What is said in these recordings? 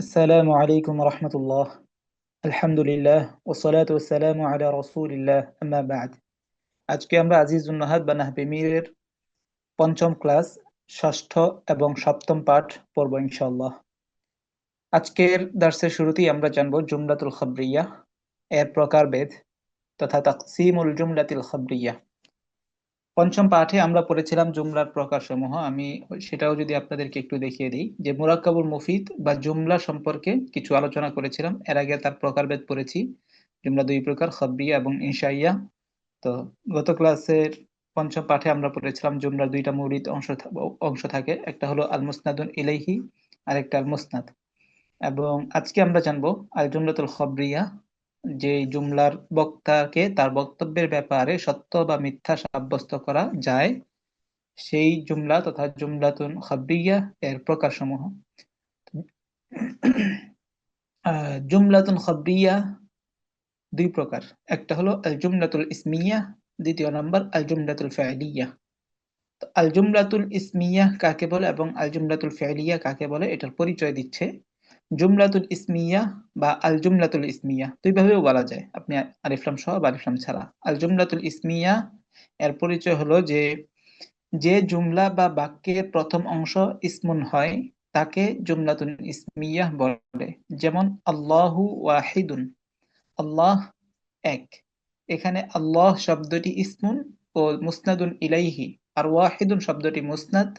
আসসালামু আলাইকুম রহমতুল্লাহ আলহামদুলিল্লাহ ওসলাত ওসালাম আলা রসুলিল্লাহ আম্মাবাদ আজকে আমরা আজিজুল নাহাদ বা নাহবিমিরের পঞ্চম ক্লাস, ষষ্ঠ এবং সপ্তম পাঠ পড়ব ইনশাল্লাহ আজকের দার্সের শুরুতেই আমরা জানব জুমলাতুল খাবরিয়া, এর প্রকারভেদ তথা তাকসিমুল জুমলাতিল খবরিয়া। পঞ্চম পাঠে আমরা পড়েছিলাম জুমলার প্রকারসমূহ। আমি সেটাও যদি আপনাদেরকে একটু দেখিয়ে দিই। যে মুরাক্কাবুল মুফিদ বা জুমলা সম্পর্কে কিছু আলোচনা করেছিলাম। এর আগে তার প্রকারভেদ পড়েছি। জুমলা দুই প্রকার খাবরিয়া এবং ইনশাইয়া। তো গত ক্লাসের পঞ্চম পাঠে আমরা পড়েছিলাম জুমলার দুইটা মৌলিক অংশ অংশ থাকে। একটা হলো আল মুসনাদুন ইলাইহি আর একটা আল মুসনাদ এবং আজকে আমরা জানব আল জুমলাতুল খবরিয়া যে জুমলার বক্তাকে তার বক্তব্যের ব্যাপারে সত্য বা মিথ্যা সাব্যস্ত করা যায়, সেই জুমলা তথা জুমলাতুন খাবরিয়া এর প্রকারসমূহ। জুমলাতুন খাবরিয়া দুই প্রকার। একটা হলো আল জুমলাতুল ইসমিয়া, দ্বিতীয় নম্বর আল জুমলাতুল ফাইলিয়া আল জুমলাতুল ইসমিয়া কাকে বলে এবং আল জুমলাতুল ফাইলিয়া কাকে বলে এটার পরিচয় দিচ্ছে। জুমলাতুল ইসমিয়া বা আল জুমলাতুল ইসমিয়া। দুইভাবেও বলা যায়। আপনি আলিফলাম সহ বা আলিফলাম ছাড়া। আল জুমলাতুল ইসমিয়া, এর পরিচয় হলো যে যে জুমলা বা বাক্যের প্রথম অংশ ইসমুন হয়, তাকে জুমলাতুল ইসমিয়া বলে। যেমন, আল্লাহু ওয়াহিদুন, আল্লাহ এক। এখানে আল্লাহ শব্দটি ইসমুন ও মুসনাদুন ইলাইহি, আর ওয়াহিদুন শব্দটি মুসনাদ।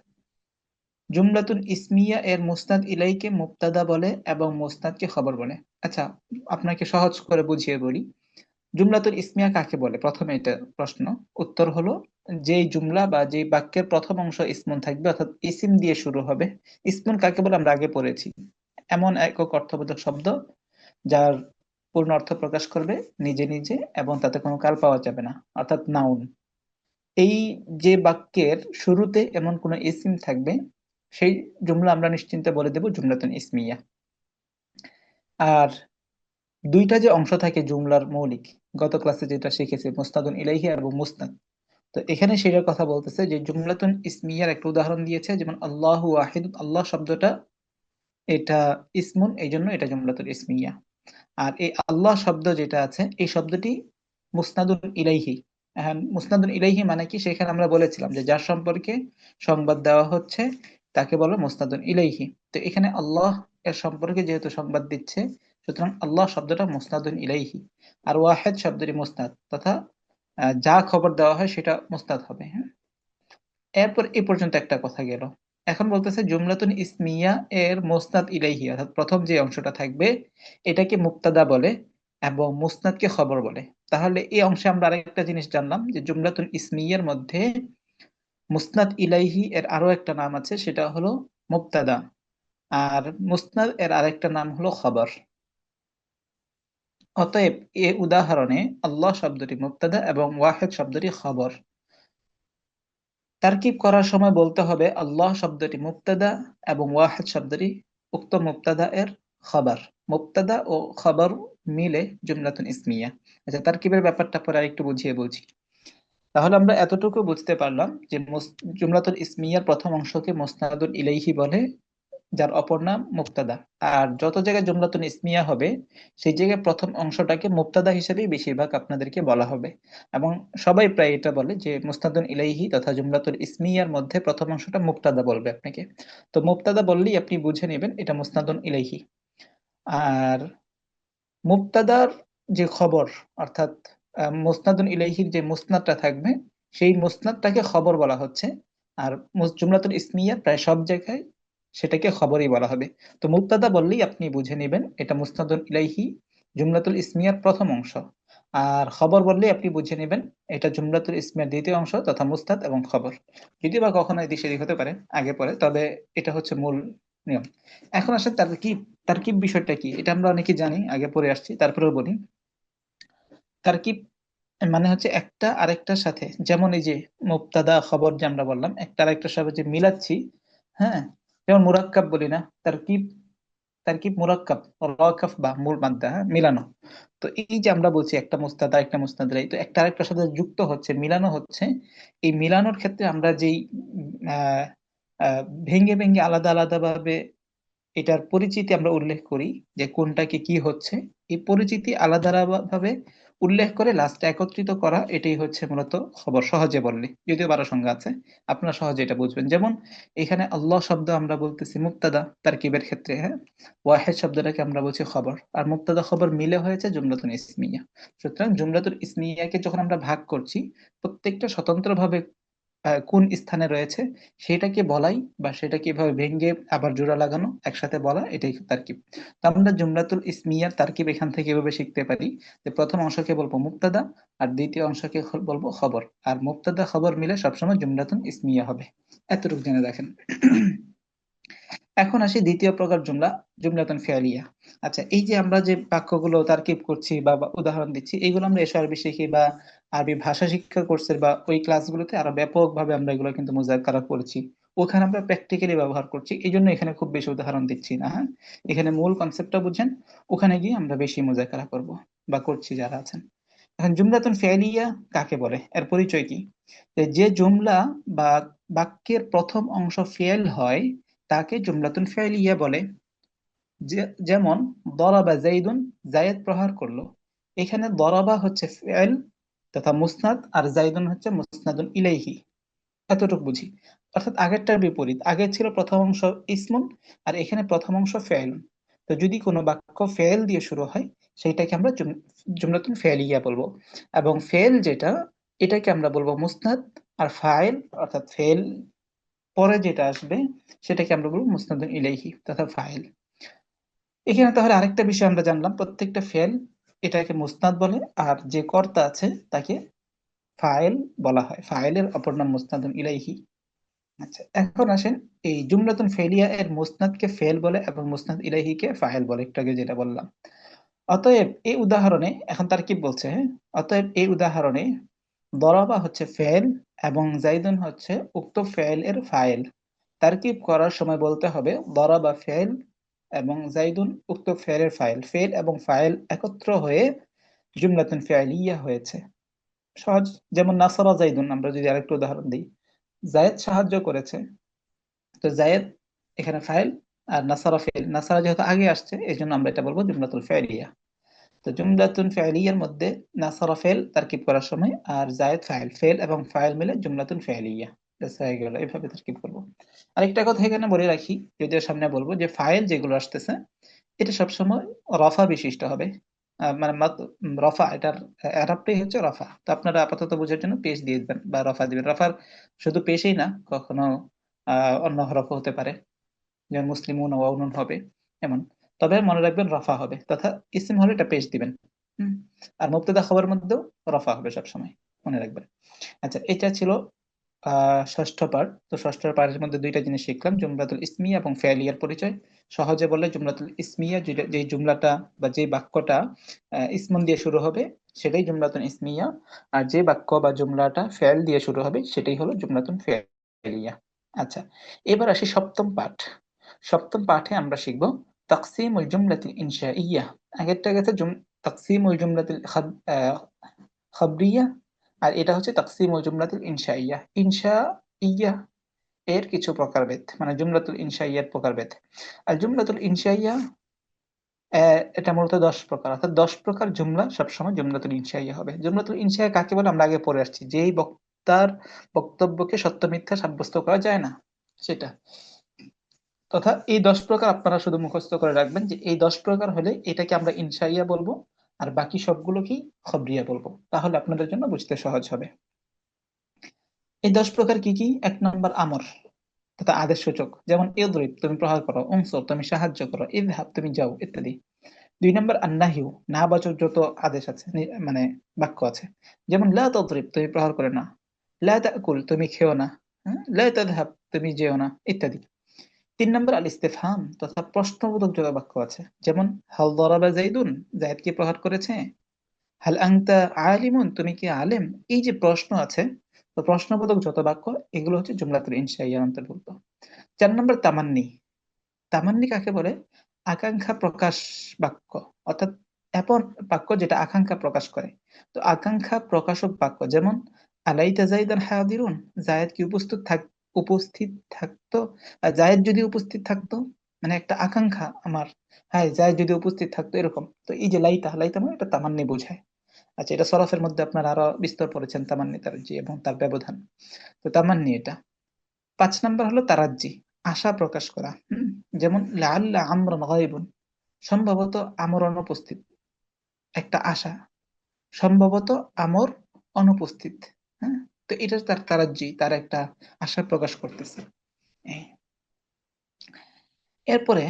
জুমলাতুন ইসমিয়া এর মুসনাদ ইলাইকে মুক্তাদা বলে এবং মুসনাদকে খবর বলে। আচ্ছা আপনাকে সহজ করে বুঝিয়ে বলি। জুমলাতুল ইসমিয়া কাকে বলে? প্রথমে এটা প্রশ্ন। উত্তর হলো যে জুমলা বা যে বাক্যের প্রথম অংশ ইসমুন থাকবে, অর্থাৎ ইসিম দিয়ে শুরু হবে। ইসমুন কাকে বলে? আমরা আগে পড়েছি। এমন একক অর্থবোধক শব্দ যার পূর্ণ অর্থ প্রকাশ করবে নিজে নিজে এবং তাতে কোনো কাল পাওয়া যাবে না, অর্থাৎ নাউন। এই যে বাক্যের শুরুতে এমন কোনো ইসিম থাকবে সেই জুমলা আমরা নিশ্চিন্তে বলে দেব জুমলাতুন ইসমিয়া। আর দুইটা যে অংশ থাকে জুমলার মৌলিক, গত ক্লাসে যেটা শিখেছি, মুস্তাদুন ইলাইহি এবং মুসনাদ। তো এখানে সেটার কথা বলতেছে যে জুমলাতুন ইসমিয়ার একটা উদাহরণ দিয়েছে, যেমন আল্লাহ ওয়াহিদ, আল্লাহ শব্দটা এটা ইসমুন, এই জন্য এটা জুমলাতুল ইসমিয়া। আর এই আল্লাহ শব্দ যেটা আছে, এই শব্দটি মুসনাদুন ইলাইহি। হ্যাঁ মুসনাদুন ইলাইহি মানে কি? সেখানে আমরা বলেছিলাম যে যার সম্পর্কে সংবাদ দেওয়া হচ্ছে তাকে বলো? মুস্তাদুন ইলাইহি। তো এখানে আল্লাহ এর সম্পর্কে যেহেতু সংবাদ দিচ্ছে, সুতরাং আল্লাহ শব্দটা মুস্তাদুন ইলাইহি। আর ওয়াহেদ শব্দটি মুস্তাদ, তথা যা খবর দেওয়া হয় সেটা মুস্তাদ হবে হ্যাঁ? এরপর এ পর্যন্ত একটা কথা গেল। এখন বলতেছে, জুমলাতুন ইসমিয়া এর মোস্তাদ ইলাইহি, অর্থাৎ প্রথম যে অংশটা থাকবে, এটাকে মুক্তাদা বলে এবং মুস্তাদকে খবর বলে। তাহলে এই অংশে আমরা আরেকটা জিনিস জানলাম, যে জুমলাতুন ইসমিয়ার মধ্যে মুসনাদ ইলাইহি এর আরও একটা নাম আছে, সেটা হলো মুক্তাদা আর মুসনাদ এর আরেকটা নাম হলো খবর। অতএব এ উদাহরণে আল্লাহ শব্দটি মুক্তাদা এবং ওয়াহেদ শব্দটি খবর। তারকিব করার সময় বলতে হবে, আল্লাহ শব্দটি মুক্তাদা এবং ওয়াহেদ শব্দটি উক্ত মুক্তাদা এর খবর। মুক্তাদা ও খবর মিলে জুমলাতুন ইসমিয়া। আচ্ছা তারকিবের ব্যাপারটা পরে আরেকটু বুঝিয়ে বলছি। তাহলে আমরা এতটুকু বুঝতে পারলাম যে জুমলাতুল ইসমিয়ার প্রথম অংশকে মোসনাদুল ইলাইহি বলে, যার অপর নাম মুক্তাদা আর যত জায়গায় জুমলাতুল ইসমিয়া হবে, সেই জায়গায় প্রথম অংশটাকে মুক্তাদা হিসেবেই বেশিরভাগ আপনাদেরকে বলা হবে। এবং সবাই প্রায় এটা বলে যে মুস্তাদুন ইলাইহি তথা জুমলাতুল ইসমিয়ার মধ্যে প্রথম অংশটা মুক্তাদা বলবে আপনাকে। তো মুক্তাদা বললেই আপনি বুঝে নেবেন এটা মুস্তাদুন ইলাইহি। আর মুক্তাদার যে খবর, অর্থাৎ মুসনাদুন ইলাইহির যে মুসনাদটা থাকবে, সেই মুসনাদটাকে খবর বলা হচ্ছে। আর জুমলাতুল ইসমিয়া প্রায় সব জায়গায় সেটাকে খবরই বলা হবে। তো মুক্তাদা বললেই আপনি বুঝে নেবেন, এটা মুসনাদুল ইলাইহি, জুমলাতুল ইসমিয়ার প্রথম অংশ। আর খবর বললেই আপনি বুঝে নেবেন, এটা জুমলাতুল ইসমিয়ার দ্বিতীয় অংশ তথা মুস্তাদ এবং খবর। যদি বা কখনো এদিক সেদিক হতে পারে, আগে পরে, তবে এটা হচ্ছে মূল নিয়ম। এখন আসলে তার কি তার কি বিষয়টা কি? এটা আমরা অনেকে জানি, আগে পরে আসছি, তারপরেও বলি। তার তারকিব মানে হচ্ছে একটা আরেকটার সাথে, যেমন এই যে মুবতাদা খবর যে আমরা বললাম, একটা আরেকটার সাথে যে মিলাচ্ছি হ্যাঁ? যেমন মুরাক্কাব বলি না, তারকিব তারকিব মুরাক্কাব রাকাব বা মূল মাদ্দা হ্যাঁ? মিলানো। তো এই যে আমরা বলছি একটা মুস্তাদা একটা মুস্তাদা তো একটা আরেকটার সাথে যুক্ত হচ্ছে, মিলানো হচ্ছে। এই মিলানোর ক্ষেত্রে আমরা যেই ভেঙ্গে ভেঙ্গে আলাদা আলাদা ভাবে এটার পরিচিতি আমরা উল্লেখ করি, যে কোনটাকে কি হচ্ছে। এই পরিচিতি আলাদা ভাবে উল্লেখ করে লাস্টে একত্রিত করা, এটাই হচ্ছে মূলত খবর। সহজে বললে, যদিও বারো সংজ্ঞা আছে, আপনারা সহজে এটা বুঝবেন। যেমন, এখানে আল্লাহ শব্দ আমরা বলতেছি মুক্তাদা তার কিবের ক্ষেত্রে হ্যাঁ? ওয়াহেদ শব্দটাকে আমরা বলছি খবর। আর মুক্তাদা খবর মিলে হয়েছে জুমরাতুন ইসমিয়া। সুতরাং জুমরাতুল ইসমিয়াকে যখন আমরা ভাগ করছি, প্রত্যেকটা স্বতন্ত্রভাবে কোন স্থানে রয়েছে, সেটাকে বলাই বা সেটা কীভাবে ভেঙ্গে আবার জোড়া লাগানো, একসাথে বলা, এটাই তারকিব। তো আমরা জুমরাতুল ইসমিয়ার তারকিব এখান থেকে এভাবে শিখতে পারি যে প্রথম অংশকে বলব মুক্তাদা আর দ্বিতীয় অংশকে বলব খবর। আর মুক্তাদা খবর মিলে সবসময় জুমরাতুল ইসমিয়া হবে। এতটুকু জেনে দেখেন এখন আসি দ্বিতীয় প্রকার জুমলা, জুমলাতুন ফিয়ালিয়া আচ্ছা এই যে আমরা যে বাক্যগুলো তারকিব করছি বা উদাহরণ দিচ্ছি এইগুলো আমরা এসো আরবি শিখি বা আরবি ভাষা শিক্ষা কোর্সের বা ওই ক্লাসগুলোতে আরও ব্যাপকভাবে আমরা এগুলো কিন্তু মুজাক্কারা করছি। ওখানে আমরা প্র্যাকটিক্যালি ব্যবহার করছি এই জন্য এখানে খুব বেশি উদাহরণ দিচ্ছি না হ্যাঁ? এখানে মূল কনসেপ্টটা বুঝেন, ওখানে গিয়ে আমরা বেশি মুজাক্কারা করব বা করছি যারা আছেন। এখন জুমলাতুন ফেলিয়া কাকে বলে? এর পরিচয় কি? যে জুমলা বা বাক্যের প্রথম অংশ ফেল হয় তাকে জুমলাতুন ফেলিয়া বলে যেমন, দরাবা জাইদুন জায়েদ প্রহার করল। এখানে দরাবা হচ্ছে ফেল তথা মুসনাদ, আর জাইদুন হচ্ছে মুসনাদুন ইলাইহি। এতটুকু বুঝি। অর্থাৎ আগেরটার বিপরীত। আগে ছিল প্রথম অংশ ইসমুন, আর এখানে প্রথম অংশ ফেল তো যদি কোনো বাক্য ফেল দিয়ে শুরু হয়, সেইটাকে আমরা জুমলাতুন ফেলিয়া বলব। এবং ফেল যেটা, এটাকে আমরা বলব মুসনাদ, আর ফাইল, অর্থাৎ ফেল পরে যেটা আসবে, সেটাকে আমরা বলব মুসনাদুন ইলাইহি তথা ফাইল। এখানে তাহলে আরেকটা বিষয় আমরা জানলাম, প্রত্যেকটা ফেল এটাকে মুসনাদ বলে আর যে কর্তা আছে তাকে ফাইল বলা হয়। ফাইলের অপর নাম মুসনাদুন ইলাইহি। আচ্ছা এখন আসেন এই জুমলাতুন ফেলিয়া এর মুসনাদকে ফেল বলে এবং মুসনাদ ইলাইহিকে ফাইল বলে, একটু আগে যেটা বললাম। অতএব এই উদাহরণে, এখন তার কি বলছে হ্যাঁ? অতএব এই উদাহরণে দরাবা হচ্ছে ফেল এবং জাইদুন হচ্ছে উক্ত ফেল এর ফাইল। তারকিব করার সময় বলতে হবে দরাবা ফেল এবং জাইদুন উক্ত ফেলের ফাইল। ফেল এবং ফাইল একত্র হয়ে জুমলাতুন ফেলিয়া হয়েছে। সহজ, যেমন নাসারা জাইদুন আমরা যদি আরেকটু উদাহরণ দিই। জায়েদ সাহায্য করেছে। তো জায়েদ এখানে ফাইল আর নাসারা ফেল। নাসারা যেহেতু আগে আসছে এই জন্য আমরা এটা বলব জুমলাতুল ফেলিয়া তো জুমলাতুন ফেলিয়ার মধ্যে নাসারা ফেল তারকিব করার সময় আর জায়েদ ফাইল, ফেল এবং ফাইল মিলে জুমলাতুন ফেলিয়া। হয়ে গেল। করব। আরেকটা কথা এখানে বলে রাখি, যদিও সামনে বলব যে ফাইল যেগুলো আসতেছে, এটা সবসময় রফা বিশিষ্ট হবে। মানে রফা, এটার হচ্ছে রফা। তো আপনারা আপাতত বোঝার জন্য পেশ দিয়ে দিবেন বা রফা দিবেন। রফার শুধু পেশেই না, কখনো অন্য হরফ হতে পারে। যেমন মুসলিম হবে, এমন। তবে মনে রাখবেন রফা হবে তথা ইসিম হলে এটা পেশ দিবেন। আর মুক্তদা খবর মধ্যেও রফা হবে সবসময় মনে রাখবেন। আচ্ছা এটা ছিল ষষ্ঠ পার্ট তো ষষ্ঠ পার্টের মধ্যে দুইটা জিনিস শিখলাম জুমলাতুল ইসমিয়া এবং ফেলিয়ার পরিচয়। সহজে বললে জুমলাতুল ইসমিয়া যে জুমলাটা বা যে বাক্যটা ইসমন দিয়ে শুরু হবে সেটাই জুমলাতুন ইসমিয়া। আর যে বাক্য বা জুমলাটা ফেল দিয়ে শুরু হবে সেটাই হলো জুমলাতুন ফেলিয়া আচ্ছা এবার আসি সপ্তম পাঠ। সপ্তম পাঠে আমরা শিখব তাকসিমুল জুমলাতুল ইনশাইয়া আগেরটা গেছে তাকসিমুল জুমলাতুল খাবরিয়া আর এটা হচ্ছে তাকসিমুল জুমলাতুল ইনশাইয়া ইনশা ইয়া এর কিছু প্রকারভেদ মানে জুমলাতুল ইনশাইয়ার প্রকারভেদ. আর জুমলাতুল ইনশাইয়া এটা মূলত দশ প্রকার। অর্থাৎ দশ প্রকার জুমলা সবসময় জুমলাতুল ইনশাইয়া হবে। জুমলাতুল ইনশাইয়া কাকে বলে? আমরা আগে পড়ে আসছি। যেই বক্তার বক্তব্যকে সত্য মিথ্যা সাব্যস্ত করা যায় না, সেটা। তথা এই দশ প্রকার আপনারা শুধু মুখস্থ করে রাখবেন যে এই দশ প্রকার হলে এটাকে আমরা ইনশাইয়া বলব, আর বাকি সবগুলোকেই খবরিয়া বলব। তাহলে আপনাদের জন্য বুঝতে সহজ হবে। এই দশ প্রকার কি কি? এক নম্বর আমর, তথা আদেশ সূচক। যেমন ইদ্রিব, তুমি প্রহার করো অংশর তুমি সাহায্য করো, ইদহাব, তুমি যাও, ইত্যাদি। দুই নম্বর আন্নাহিউ, না বাচক যত আদেশ আছে মানে বাক্য আছে। যেমন, লা তুমি প্রহার করে না। লা তাকুল, তুমি খেও না। হ্যাঁ? লা তাদহাব, তুমি যেও না, ইত্যাদি। তিন নম্বর আল ইস্তেফাম তথা প্রশ্নবোধক যত বাক্য আছে। যেমন, হাল দরাবা জাইদুন জায়দ কি প্রহার করেছে? হাল আংতা আলিমুন? তুমি কি আলেম? এই যে প্রশ্ন আছে, তো প্রশ্নবোধক যত বাক্য, এগুলো হচ্ছে জুমলাতুল ইনশাইয়ার অন্তর্ভুক্ত। চার নম্বর, তামান্নি? তামান্নি কাকে বলে? আকাঙ্ক্ষা প্রকাশ বাক্য। অর্থাৎ এমন বাক্য যেটা আকাঙ্ক্ষা প্রকাশ করে। তো আকাঙ্ক্ষা প্রকাশক বাক্য যেমন, আলাইতা জাইদান হায়াদিরুন জায়দ কি উপস্থিত থাক উপস্থিত থাকতো, আর জায়েদ যদি উপস্থিত থাকতো মানে একটা আকাঙ্ক্ষা আমার হ্যাঁ যাই যদি উপস্থিত থাকতো এরকম, তো এই যে লাইতা লাইতা মানে এটা তামান্নি বোঝায়। আচ্ছা এটা সরফের মধ্যে আপনার আরও বিস্তর পড়েছেন তামান্নি তারাজ্জি এবং তার ব্যবধান। তো তামান্নি এটা। পাঁচ নাম্বার হলো তারাজ্জি, আশা প্রকাশ করা। যেমন, লাআল্লা আমরান গায়বুন, সম্ভবত আমর অনুপস্থিত। একটা আশা। সম্ভবত আমর অনুপস্থিত। হ্যাঁ তো এটা তার তারাজ্জি তার একটা আশা প্রকাশ করতেছে। এরপরে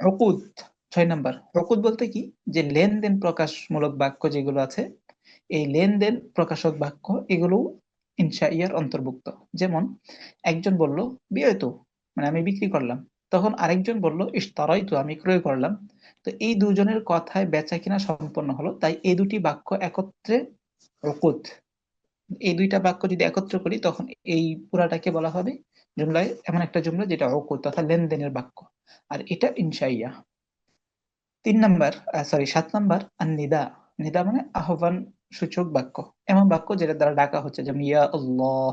উকুদ ছয় নাম্বার। উকুদ বলতে কি? যে লেনদেন প্রকাশমূলক বাক্য যেগুলো আছে, এই লেনদেন প্রকাশক বাক্য এগুলো ইনশাইয়ার অন্তর্ভুক্ত। যেমন, একজন বলল, বিয়ে তো মানে আমি বিক্রি করলাম। তখন আরেকজন বলল ইস্তারাই তো, আমি ক্রয় করলাম। তো এই দুজনের কথায় বেচা কিনা সম্পন্ন হলো, তাই এই দুটি বাক্য একত্রে উকুদ এই দুইটা বাক্য যদি একত্র করি, তখন এই পুরাটাকে বলা হবে জুমলায় এমন একটা জুমলা যেটা অকুদ তথা লেনদেনের বাক্য। আর এটা ইনশাইয়া। তিন নাম্বার সরি সাত নাম্বার আর নিদা নিদা মানে আহ্বান সূচক বাক্য। এমন বাক্য যেটা দ্বারা ডাকা হচ্ছে, যেমন ইয়া আল্লাহ,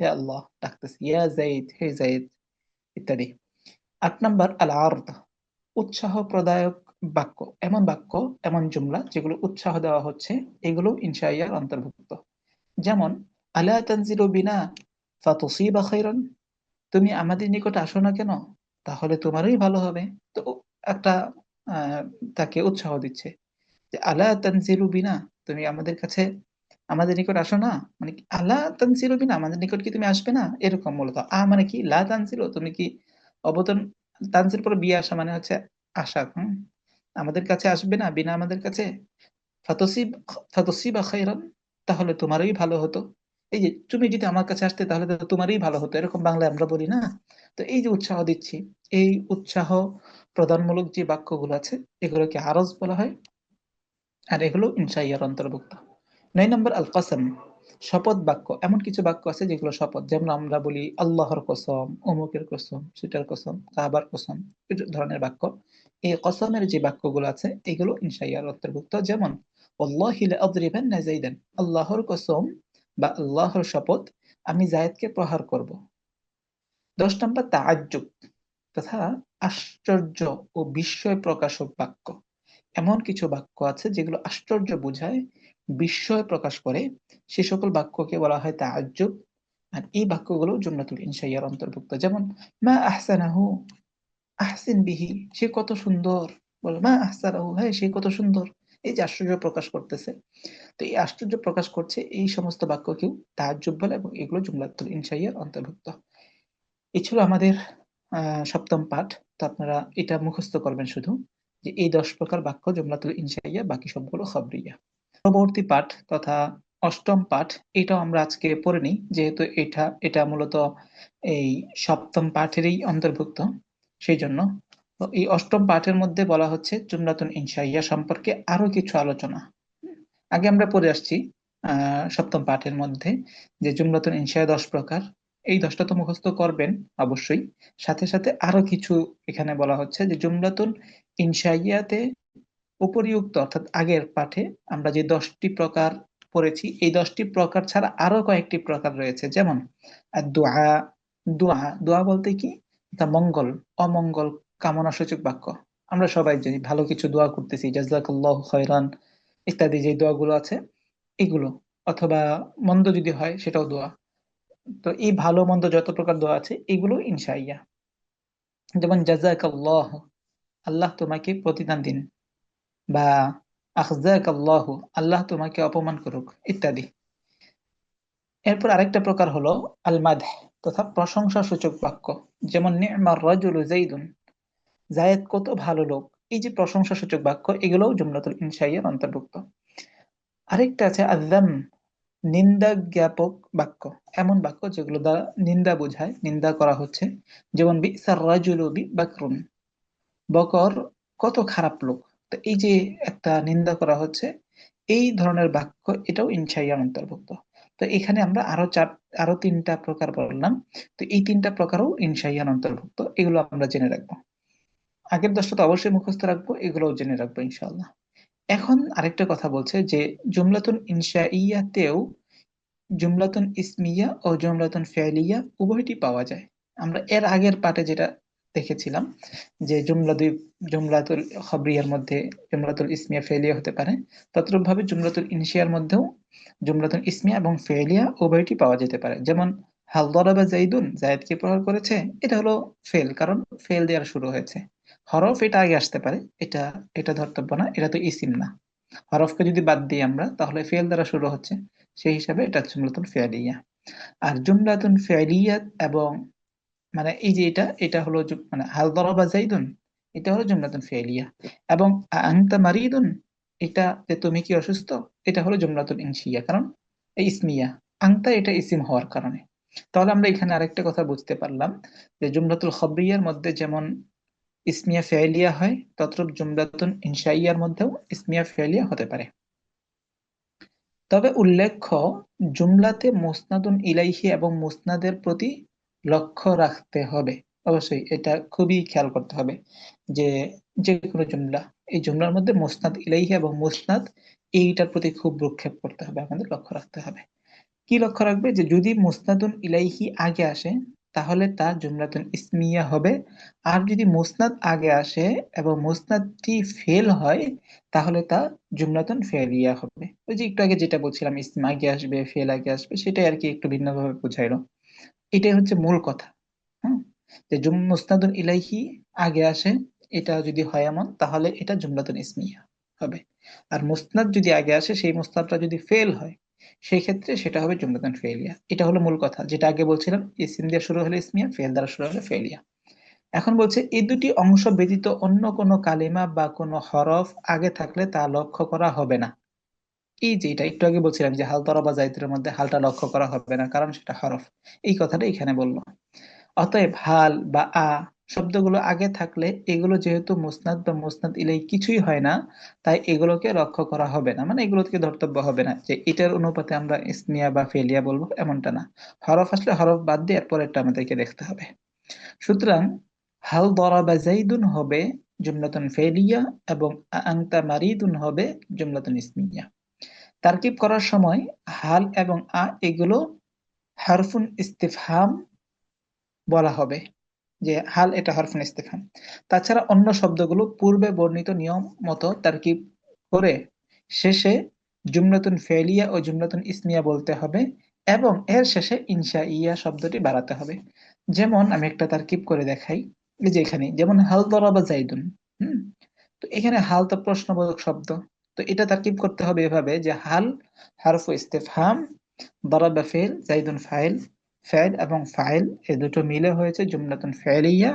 হে আল্লাহ, ডাকতেছে, ইয়া জাইদ হে জাইদ ইত্যাদি। আট নাম্বার আল আর্দ উৎসাহ প্রদায়ক বাক্য, এমন বাক্য, এমন জুমলা যেগুলো উৎসাহ দেওয়া হচ্ছে, এগুলো ইনশাইয়ার অন্তর্ভুক্ত। যেমন, আলা তানজিলু বিনা ফাতুসিবা খাইরান তুমি আমাদের নিকট আসো না কেন? তাহলে তোমারই ভালো হবে। তো একটা তাকে উৎসাহ দিচ্ছে যে, আলা তানজিলু বিনা? তুমি আমাদের কাছে, আমাদের নিকট আসো না? মানে কি, আলা তানজিলু বিনা? আমাদের নিকট কি তুমি আসবে না? এরকম মূলত। আ মানে কি, লা তানজিলু তুমি কি অবতন তানজিল পরে বিয়ে আসা মানে হচ্ছে আশা? আমাদের কাছে আসবে না, বিনা আমাদের কাছে? ফাতসিব ফাতসিবা তাহলে তোমারই ভালো হতো। এই যে, তুমি যদি আমার কাছে আসতে, তাহলে তোমারই ভালো হতো। এরকম বাংলায় আমরা বলি না? তো এই যে উৎসাহ দিচ্ছি, এই উৎসাহ প্রদানমূলক যে বাক্যগুলো আছে, এগুলোকে আরজ বলা হয়। আর এগুলো ইনশাইয়ার অন্তর্ভুক্ত। নয় নম্বর আল কসম শপথ বাক্য, এমন কিছু বাক্য আছে যেগুলো শপথ। যেমন আমরা বলি, আল্লাহর কসম অমুকের কসম সেটার কসম কাবার কসম এই ধরনের বাক্য। এই কসমের যে বাক্যগুলো আছে, এগুলো ইনশাইয়ার অন্তর্ভুক্ত। যেমন আল্লাহর কসম বা আল্লাহর শপথ আমি জায়েদকে প্রহার করব দশ নম্বর, তাআজ্জুব তথা আশ্চর্য ও বিস্ময় প্রকাশক বাক্য। এমন কিছু বাক্য আছে যেগুলো আশ্চর্য বোঝায় বিস্ময় প্রকাশ করে। সে সকল বাক্যকে বলা হয় তাআজ্জুব। আর এই বাক্যগুলো জুমলাতুল ইনশাইয়ার অন্তর্ভুক্ত। যেমন, মা আহসানাহু, আহসিন বিহি, সে কত সুন্দর। বলে, মা আহসানাহু হ্যাঁ সে কত সুন্দর। এই যে আশ্চর্য প্রকাশ করতেছে। তো এই আশ্চর্য প্রকাশ করছে এই সমস্ত বাক্যকেও তাহাজ্জুব বলে এবং এগুলো জুমলাতুল ইনশাইয়ার অন্তর্ভুক্ত। এই ছিল আমাদের সপ্তম পাঠ। তো আপনারা এটা মুখস্থ করবেন শুধু যে এই দশ প্রকার বাক্য জুমলাতুল ইনশাইয়া বাকি সবগুলো খবরিয়া। পরবর্তী পাঠ তথা অষ্টম পাঠ, এটাও আমরা আজকে পড়ে নিই, যেহেতু এটা এটা মূলত এই সপ্তম পাঠেরই অন্তর্ভুক্ত, সেই জন্য। এই অষ্টম পাঠের মধ্যে বলা হচ্ছে জুমলাতুন ইনশাইয়া সম্পর্কে আরও কিছু আলোচনা। আগে আমরা পড়ে আসছি সপ্তম পাঠের মধ্যে, যে জুমলাতুন ইনশাইয়া দশ প্রকার। এই দশটা তো মুখস্থ করবেন, অবশ্যই। সাথে সাথে আরও কিছু এখানে বলা হচ্ছে যে জুমলাতুন ইনশাইয়াতে উপরিউক্ত, অর্থাৎ আগের পাঠে আমরা যে দশটি প্রকার পড়েছি, এই দশটি প্রকার ছাড়া আরও কয়েকটি প্রকার রয়েছে। যেমন দোয়া দোয়া দোয়া বলতে কি? তা মঙ্গল, অমঙ্গল কামনা সূচক বাক্য। আমরা সবাই জানি, ভালো কিছু দোয়া করতেছি জাজাকাল্লাহ খয়রান, ইত্যাদি যে দোয়াগুলো আছে, এগুলো। অথবা মন্দ যদি হয়, সেটাও দোয়া তো এই ভালো, মন্দ যত প্রকার দোয়া আছে, এগুলো ইনশাইয়া যেমন জাজাকাল্লাহ আল্লাহ তোমাকে প্রতিদান দিন। বা আখজাক আল্লাহ আল্লাহ তোমাকে অপমান করুক, ইত্যাদি। এরপর আরেকটা প্রকার হলো আলমাদ তথা প্রশংসা সূচক বাক্য, যেমন, নি'মার রাজুলু জাইদুন জায়েদ কত ভালো লোক। এই যে প্রশংসা সূচক বাক্য, এগুলোও জুমলাতুল ইনশাইয়ের অন্তর্ভুক্ত। আরেকটা আছে আযাম নিন্দা জ্ঞাপক বাক্য। এমন বাক্য যেগুলো দ্বারা নিন্দা বোঝায়, নিন্দা করা হচ্ছে। যেমন, বিসার রাজুলু বি বাকরুন বকর কত খারাপ লোক এই যে একটা নিন্দা করা হচ্ছে, এই ধরনের বাক্য এটাও ইনশাইয়ার অন্তর্ভুক্ত। তো এখানে আমরা আরও চার, আরও তিনটা প্রকার বললাম। তো এই তিনটা প্রকারও ইনশাইয়ার অন্তর্ভুক্ত, এগুলো আমরা জেনে রাখব। আগের দশটা তো অবশ্যই মুখস্থ রাখব, এগুলোও জেনে রাখব ইনশাআল্লাহ। এখন আরেকটা কথা বলছে যে, জুমলাতুন ইনশাইয়াতেও জুমলাতুন ইসমিয়া ও জুমলাতুন ফেলিয়া উভয়টি পাওয়া যায়। আমরা এর আগের পার্টে যেটা দেখেছিলাম যে জুমলা দুই জুমলাতুল খবরিয়ার মধ্যে জুমলাতুল ইসমিয়া ফেলিয়া হতে পারে। তদ্রূপ ভাবে জুমলাতুল ইনশিয়ার মধ্যেও জুমলাতুল ইসমিয়া এবং ফেলিয়া উভয়টি পাওয়া যেতে পারে। যেমন জাইদুন জায়েদকে প্রহার করেছে? এটা হলো ফেল, কারণ ফেল দেওয়ার শুরু হয়েছে। হরফ এটা আগে আসতে পারে, এটা এটা ধর্তব্য না, এটা তো ইসিম না। হরফকে যদি বাদ দিই আমরা, তাহলে ফেল দ্বারা শুরু হচ্ছে। সেই হিসাবে এটা জুমলাতুল ফেলিয়া। আর জুমলাতুন ফেলিয়াত এবং মানে এই যে এটা এটা হলো মানে হাল দরাবা জাইদুন এটা হলো জুমলাতুন ফেলিয়া। এবং আনতা মারিদুন, এটা যে তুমি কি অসুস্থ, এটা হলো জুমলাতুল ইনশিয়া, কারণ এই ইসমিয়া আংতা এটা ইসিম হওয়ার কারণে। তাহলে আমরা এখানে আরেকটা কথা বুঝতে পারলাম যে জুমলাতুল খবরিয়ার মধ্যে যেমন ইসমিয়া ফেলিয়া হয়, তত্রূপ জুমলাতুন ইনশাইয়ার মধ্যেও ইসমিয়া ফেলিয়া হতে পারে। তবে উল্লেখ্য, জুমলাতে মুসনাদুন ইলাইহি এবং মুসনাদের প্রতি লক্ষ্য রাখতে হবে। অবশ্যই এটা খুবই খেয়াল করতে হবে যে যে কোনো জুমলা, এই জুমলার মধ্যে মুসনাদ ইলাইহি এবং মুসনাদ এইটার প্রতি খুব ভ্রুক্ষেপ করতে হবে, আমাদের লক্ষ্য রাখতে হবে। কি লক্ষ্য রাখবে? যে যদি মুসনাদুন ইলাইহি আগে আসে, তাহলে তা জুমলাতুন ইসমিয়া হবে। আর যদি মুসনাদ আগে আসে এবং মুসনাদটি ফেল হয়, তাহলে তা জুমলাতুন ফেলিয়া হবে। ওই যে একটু আগে যেটা বলছিলাম, ইসম আগে আসবে, ফেল আগে আসবে, সেটাই আর কি একটু ভিন্নভাবে বুঝাইলো। এটাই হচ্ছে মূল কথা হ্যাঁ? যে জুম মুসনাদুন ইলাইহি আগে আসে, এটা যদি হয় এমন, তাহলে এটা জুমলাতুন ইসমিয়া হবে। আর মুস্তাদ যদি আগে আসে, সেই মুস্তাদটা যদি ফেল হয়, সেই ক্ষেত্রে সেটা হবে জুমলাতুন ফেলিয়া এটা হলো মূল কথা। যেটা আগে বলছিলাম, ইসিম দিয়ে শুরু হলে ইসমিয়া ফেল দ্বারা শুরু হলে ফেলিয়া এখন বলছে, এই দুটি অংশ ব্যতীত অন্য কোনো কালিমা বা কোনো হরফ আগে থাকলে তা লক্ষ্য করা হবে না। এই যে এটা একটু আগে বলছিলাম যে হাল তরা বা জাইতের মধ্যে হালটা লক্ষ্য করা হবে না, কারণ সেটা হরফ। এই কথাটা এখানে বলল। অতএব হাল বা আ শব্দগুলো আগে থাকলে এগুলো যেহেতু মুসনাদ বা মুসনাদ ইলাই কিছুই হয় না, তাই এগুলোকে লক্ষ্য করা হবে না। মানে এগুলো থেকে ধর্তব্য হবে না যে এটার অনুপাতে আমরা ইসমিয়া বা ফেলিয়া বলব, এমনটা না। হরফ আসলে হরফ বাদ দিয়ে এরপরেরটা আমাদেরকে দেখতে হবে। সুতরাং হাল দরাবা জাইদুন হবে জুমলাতুন ফেলিয়া এবং আংতা মারিদুন হবে জুমলাতুন ইসমিয়া তারকিব করার সময় হাল এবং আ এগুলো হারফুন ইস্তিফহাম বলা হবে, যে হাল এটা হারফুন ইস্তিফহাম। তাছাড়া অন্য শব্দগুলো পূর্বে বর্ণিত নিয়ম মতো তারকিব করে শেষে জুমলাতুন ফেলিয়া ও জুমলাতুন ইসমিয়া বলতে হবে এবং এর শেষে ইনশা ইয়া শব্দটি বাড়াতে হবে। যেমন আমি একটা তারকিব করে দেখাই যে এখানে, যেমন হাল দরাবা জাইদুন হম? তো এখানে হাল তো প্রশ্নবোধক শব্দ। তো এটা তারকিব করতে হবে এভাবে যে হাল, হারফু ইস্তেফহাম, দরাবা ফেল জাইদুন ফাইল ফাইল এবং ফাইল এ দুটো মিলে হয়েছে, জুমলাতুন ফাইলিয়া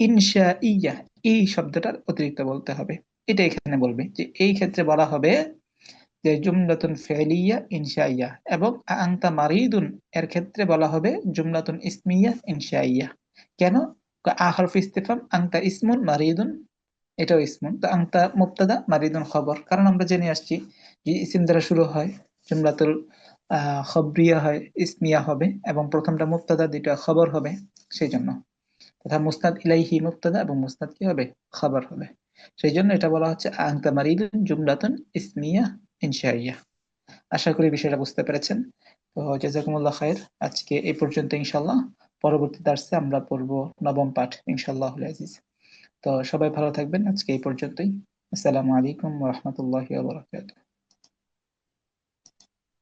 ইনশা ইয়া এই শব্দটার অতিরিক্ত বলতে হবে। এটা এখানে বলবে যে এই ক্ষেত্রে বলা হবে যে জুমলাতুন ফেলিয়া ইনশাইয়া এবং আংতা মারিদুন এর ক্ষেত্রে বলা হবে জুমলাতুন ইসমিয়া, ইনশাইয়া। কেন? আহরফ ইস্তেফাম আংতা ইসমুন, মারিদুন এটাও ইসমুন তো আংতা মুক্তাদা মারিদুন খবর। কারণ আমরা জেনে আসছি যে ইসিম দ্বারা শুরু হয় জুমলাতুল খবরিয়া হয়, ইসমিয়া হবে এবং প্রথমটা মুক্তাদা দুইটা খবর হবে সেই জন্য তথা মুস্তাদ ইলাইহি মুক্তাদা এবং মুস্তাদ কি হবে? খবর হবে। সেই জন্য এটা বলা হচ্ছে আংতা মারিদুন জুমলাতুন ইসমিয়া ইনশাইয়া আশা করি বিষয়টা বুঝতে পেরেছেন। তো জাজাকুমুল্লাহ খায়ের। আজকে এই পর্যন্ত ইনশাল্লাহ পরবর্তী দার্সে আমরা পড়ব নবম পাঠ ইনশাল্লাহ আজিজ। তো সবাই ভালো থাকবেন। আজকে এই পর্যন্তই। আসসালামু আলাইকুম রহমতুল্লাহ বারকাতুহ।